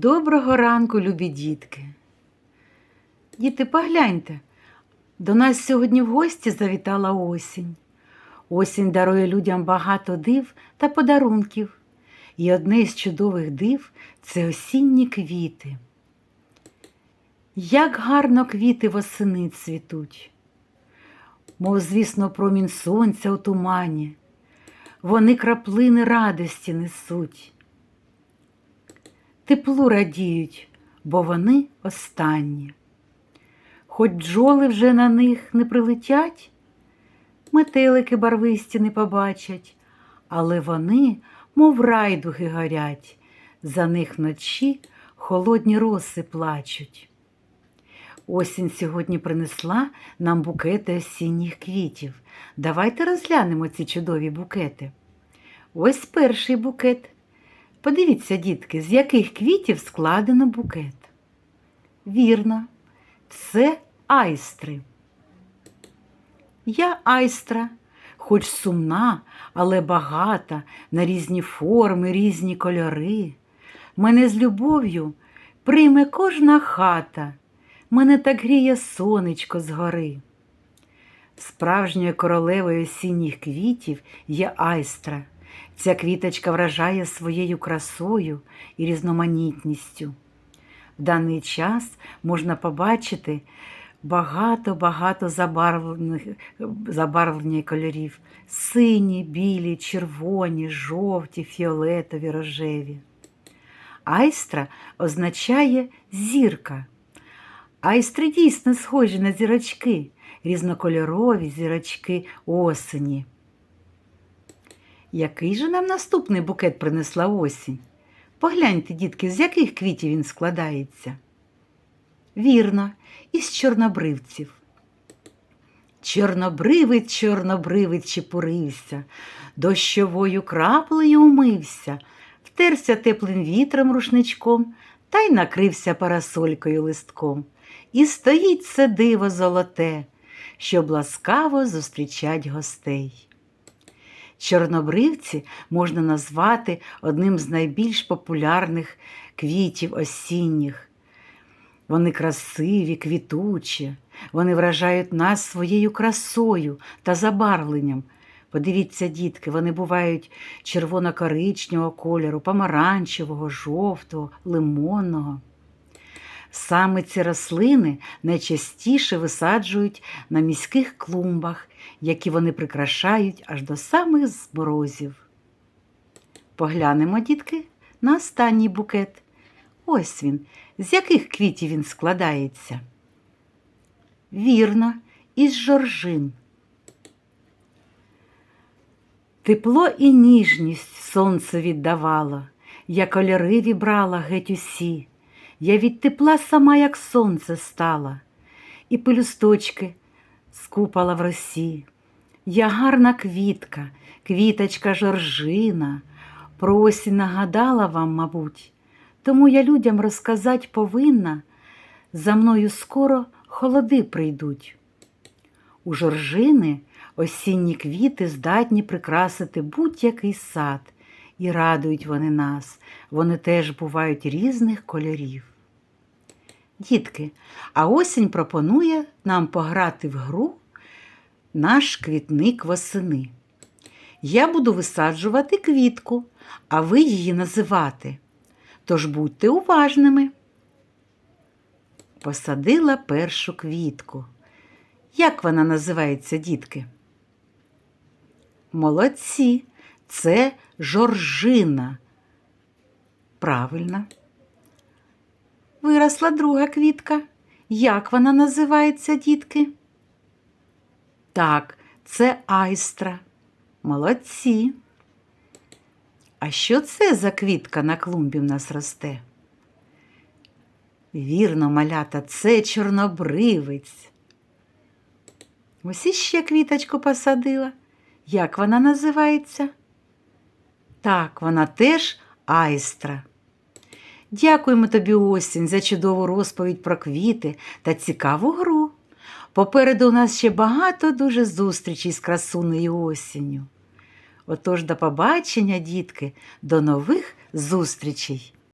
Доброго ранку, любі дітки. Діти, погляньте, до нас сьогодні в гості завітала осінь. Осінь дарує людям багато див та подарунків. І одне з чудових див це осінні квіти. Як гарно квіти восени цвітуть, мов, звісно, промінь сонця у тумані. Вони краплини радості несуть. Теплу радіють, бо вони останні. Хоч бджоли вже на них не прилетять, метелики барвисті не побачать, але вони, мов райдуги горять, за них вночі холодні роси плачуть. Осінь сьогодні принесла нам букети осінніх квітів. Давайте розглянемо ці чудові букети. Ось перший букет. Подивіться, дітки, з яких квітів складено букет. Вірно, це айстри. Я айстра, хоч сумна, але багата, на різні форми, різні кольори. Мене з любов'ю прийме кожна хата, мене так гріє сонечко згори. Справжньою королевою осінніх квітів є айстра. Ця квіточка вражає своєю красою і різноманітністю. В даний час можна побачити багато-багато забарвлення кольорів: сині, білі, червоні, жовті, фіолетові, рожеві. Айстра означає зірка. Айстри дійсно схожі на зірочки, різнокольорові зірочки осені. Який же нам наступний букет принесла осінь? Погляньте, дітки, з яких квітів він складається? Вірно, із чорнобривців. Чорнобривець, чорнобривець чепурився, дощовою краплею умився, втерся теплим вітром рушничком та й накрився парасолькою листком. І стоїть це диво золоте, щоб ласкаво зустрічать гостей. Чорнобривці можна назвати одним з найбільш популярних квітів осінніх. Вони красиві, квітучі, вони вражають нас своєю красою та забарвленням. Подивіться, дітки, вони бувають червоно-коричневого кольору, помаранчевого, жовтого, лимонного. Саме ці рослини найчастіше висаджують на міських клумбах, які вони прикрашають аж до самих морозів. Поглянемо, дітки, на останній букет. Ось він, з яких квітів він складається. Вірно, із жоржин. Тепло і ніжність сонце віддавало, я кольори вібрала геть усі. Я від тепла сама, як сонце стала, і пелюсточки скупала в росі. Я гарна квітка, квіточка жоржина, про осінь нагадала вам, мабуть, тому я людям розказать повинна, за мною скоро холоди прийдуть. У жоржини осінні квіти здатні прикрасити будь-який сад, і радують вони нас, вони теж бувають різних кольорів. Дітки, а осінь пропонує нам пограти в гру наш квітник восени. Я буду висаджувати квітку, а ви її називати. Тож будьте уважними. Посадила першу квітку. Як вона називається, дітки? Молодці, це жоржина. Правильно. Виросла друга квітка. Як вона називається, дітки? Так, це айстра. Молодці. А що це за квітка на клумбі в нас росте? Вірно, малята, це чорнобривець. Ось іще квіточку посадила. Як вона називається? Так, вона теж айстра. Дякуємо тобі, осінь, за чудову розповідь про квіти та цікаву гру. Попереду у нас ще багато дуже зустрічей з красунею осінню. Отож, до побачення, дітки, до нових зустрічей!